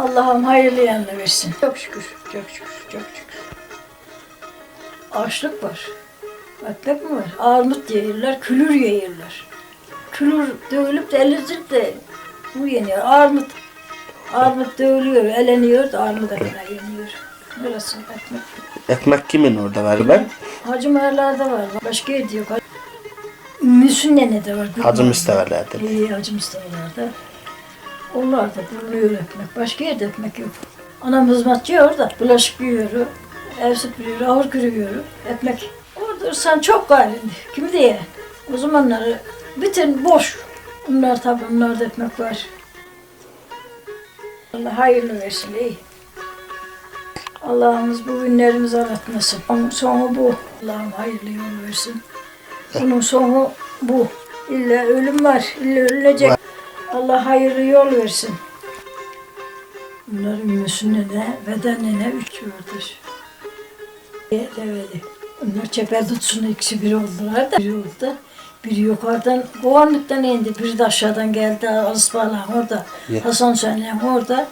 Allah'ım hayırlı yanına versin. Çok şükür, çok şükür, çok şükür. Açlık var. Ekmek mi var? Armut yiyirler, külür yiyirler. Külür dövülüp de elizip de bu yeniyor. Armut, armut dövülüyor, eleniyor da armut ekmeği yeniyor. Burası ekmek. Ekmek kimin orada var ben? Hacı Merler'de var. Başka yerde yok. Ümmüsün nene de var. Hacı Müsteverler'de. İyi Hacı Mustafa'larda. Onlar da bulunuyor ekmek. Başka yerde ekmek yok. Anam hizmetçi orada. Bulaşık yiyor, ev süpürüyor, ağır kırıyor, ekmek. Orada sen çok gayrindi. Kimi diye? O zamanları bütün boş. Onlar tabii onlarda ekmek var. Allah hayırlı versin iyi. Allah'ımız bu günlerimizi aratmasın. Onun sonu bu. Allah'ım hayırlı yol versin. Bunun sonu bu. İlla ölüm var, illa ölecek. Allah hayırlı yol versin. Bunların ümmüsüne de, bedenine üç kardeş. Evet. Bunlar çepel tutsun ikisi bir oldular da. Biri oldu. Biri yukarıdan, kovanlıktan indi. Biri de aşağıdan geldi. Asbalan orada. Ya. Hasan Sönen orada.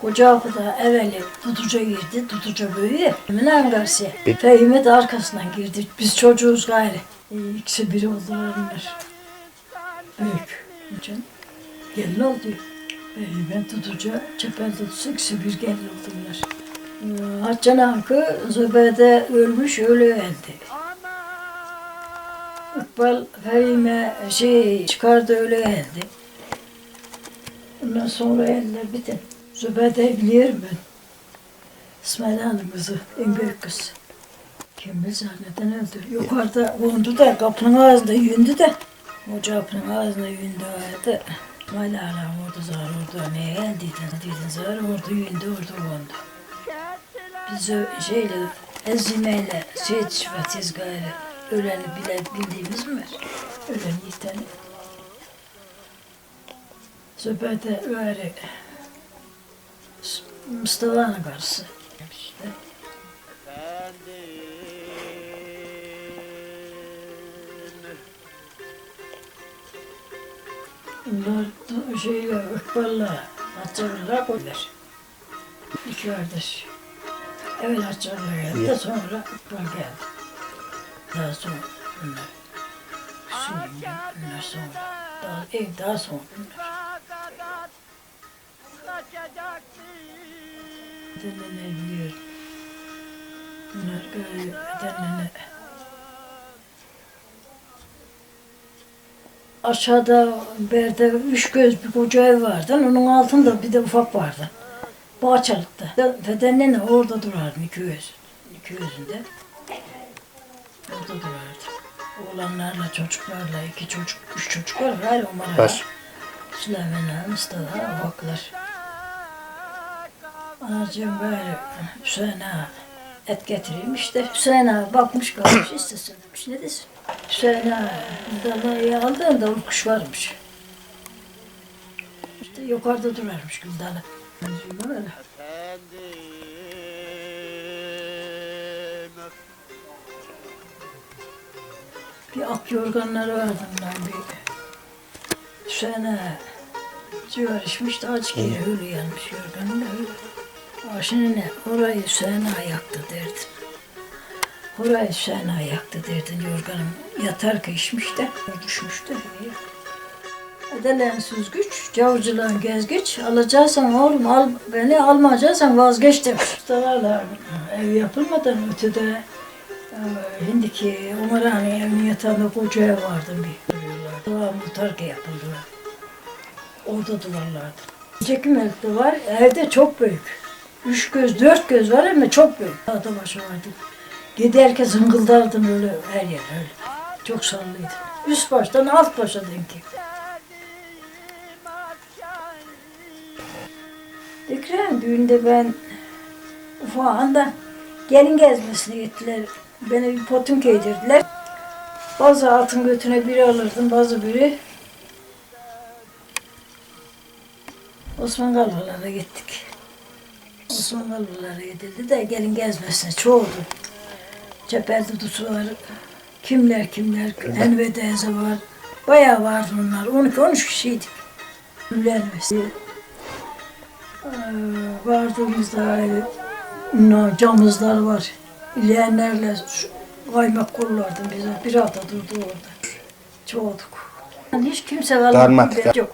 Koca da evveli tutuca girdi. Tutuca böyle. Emine karşıya. Fehime de arkasından girdi. Biz çocuğuz gayrı. Ee, İkisi biri oldular bunlar. Büyük. Için gelin oldu. Fehime tutuca, çepel tutusu ikisi bir gelin oldular. Ee, Haccan Hakkı Zübeyde ölmüş öyle öldü. İkbal Fehime şey çıkardı öyle öldü. Ondan sonra eller bitti. Zübeyde biliyorum ben. İsmail Hanım kızı, en büyük kız. Kim bilir neden öldü. Yukarıda kondu da kapının ağzında yündü de. O kapının ağzında yündü vardı. Hanım orada zar orada neye geldiydin dedin zar orada yündü orada kondu. Biz o şeyle ezimeyle şey çıfatız gayrı. Öleni bile bildiğimiz mi var? Öleni yiteni. Zübeyde öyle Mustafa'nın karısı. İşte. Bunlar şeyle, ıkballa, Haccarlılar koydular. İki kardeş. Evvel Haccarlı geldi, Ya. sonra ıkbal geldi. Daha sonra bunlar. Şimdi bunlar sonra. Daha, ev daha sonra bunlar. Edenlerine biliyorum. Bunlar böyle edenlerine. Aşağıda berde üç göz bir koca ev vardı. Onun altında bir de ufak vardı. Bahçalıkta. Fedenle orada durardı iki göz. İki gözünde. Orada durardı. Oğlanlarla, çocuklarla, iki çocuk, üç çocuk var. Hala onlara. Var. Süleyman'a, Mustafa, ufaklar. Anacığım böyle Hüseyin'e et getireyim işte. Hüseyin'e bakmış kalmış istesin. Ne desin? Hüseyin'e dalayı aldığında o kuş varmış. İşte yukarıda durarmış böyle. Bir ak yorganları vardı bunlar bir. Hüseyin'e civar içmiş de acı geri öyle yanmış yorganın öyle. Başını ne? Orayı Hüseyin'e yaktı derdim. Orayı Hüseyin'e yaktı derdin yorganım. Yatarken içmiş de düşmüş de. Edelen süzgüç, cavcılığın gezgeç. Alacaksan oğlum al, beni almayacaksan vazgeç demiş. Ustalarla ev yapılmadan ötede e, Hindiki Umarhane evinin yatağında koca ev vardı bir. Devamlı tarke yapıldı. Orada duvarlardı. Çekim evde var, evde çok büyük. Üç göz, dört göz var ama çok büyük. Dağda başı vardı. Giderken zıngıldardın öyle her yer öyle. Çok sallıydı. Üst baştan alt başa denk. Ekrem düğünde ben ufağında gelin gezmesine gittiler. Beni bir potun giydirdiler. Bazı altın götüne biri alırdım, bazı biri Osman Galvalar'a gittik. Osman Galvalar'a gidildi de gelin gezmesine çoğuldu. Cepel dudusu var. Kimler kimler, Enve teyze var. Bayağı vardı onlar. 12-13 kişiydik. Evlenmesi. Ee, vardığımızda no, camızlar var. İleyenlerle kaymak kollardım bize. Bir hafta durdu orada. Çoğuduk. Yani hiç kimse kalmadı. Yok.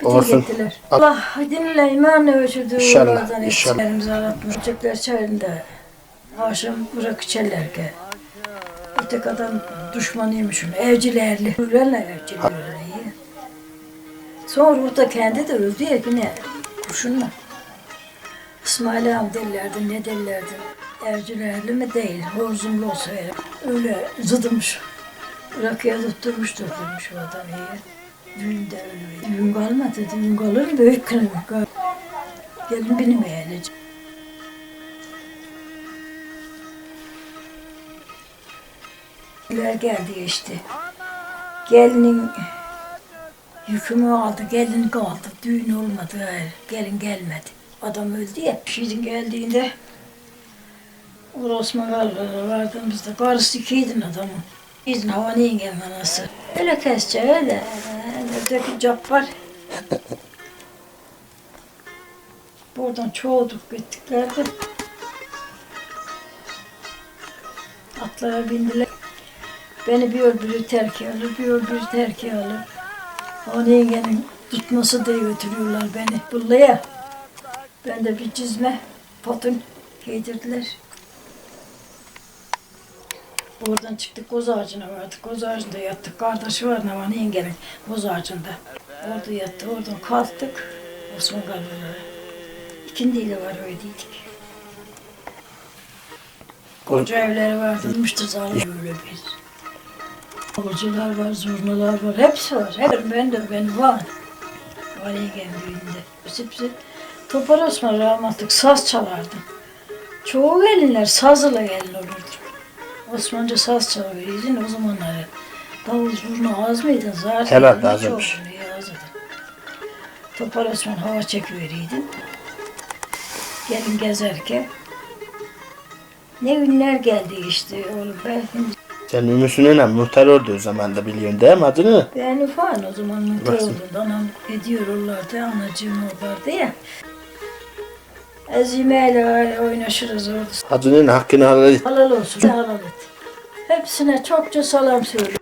Bütün Olsun. gittiler. Allah dinle imanla ölçüdü. İnşallah, inşallah. Çocuklar çayında. Akşam bırak içerler ki. Öteki adam düşmanıymış onu. Evcilerli. Öyle evcilerli. Sonra o da kendi de öldü ya yine kurşunla. İsmail ağam derlerdi, ne derlerdi? Evcilerli mi değil, horzumlu olsa. Öyle zıdımış. Rakıya tutturmuş tutturmuş o adam iyi. Düğünde öyle. Düğün kalmadı, düğün kalır? Büyük kınım. Gelin benim eğleneceğim. Geldi işte. Gelinin Yükümü aldı, gelin kaldı. Düğün olmadı, hayır. Gelin gelmedi. Adam öldü ya. Şirin geldiğinde o Osman Galva'ya vardığımızda karısı ikiydin adamın. İzin havanı yengen anası. Öyle kesce öyle. Öteki cap var. Buradan çoğulduk gittiklerdi. Atlara bindiler. Beni bir öbürü terk alır, bir öbürü terk alır. O yengenin tutması diye götürüyorlar beni Bulla'ya. Ben de bir cizme, patın giydirdiler. Oradan çıktık koz ağacına vardık. Koz ağacında yattık. Kardeşi var Navan yengenin koz ağacında. Orada yattı. Oradan kalktık. Osman Galva'ya. İkindiyle var öyleydik. Koca evleri vardı. Zalim böyle bir. Avcılar var, zurnalar var, hepsi var. Hep ben de ben var. Valiye düğünde. Bizi bizi Topar Osman rahmetlik saz çalardı. Çoğu gelinler sazla gelin olurdu. Osmanca saz çalıyordu o zamanları. Davul zurna az mıydı? Zaten Helal, hiç azmış. Topar Osman hava çekiveriydi. Gelin gezerken. Ne günler geldi işte oğlum. Ben Sen Ümüsü'nün muhtar oldu o zaman da biliyorsun değil mi adını? Ben ufağım o zaman oldum. Anam ediyorlardı, anacığım olardı ya. Ezimeyle oynaşırız orada. Adının hakkını alır. Halal olsun, halal et. Hepsine çokça salam söyle.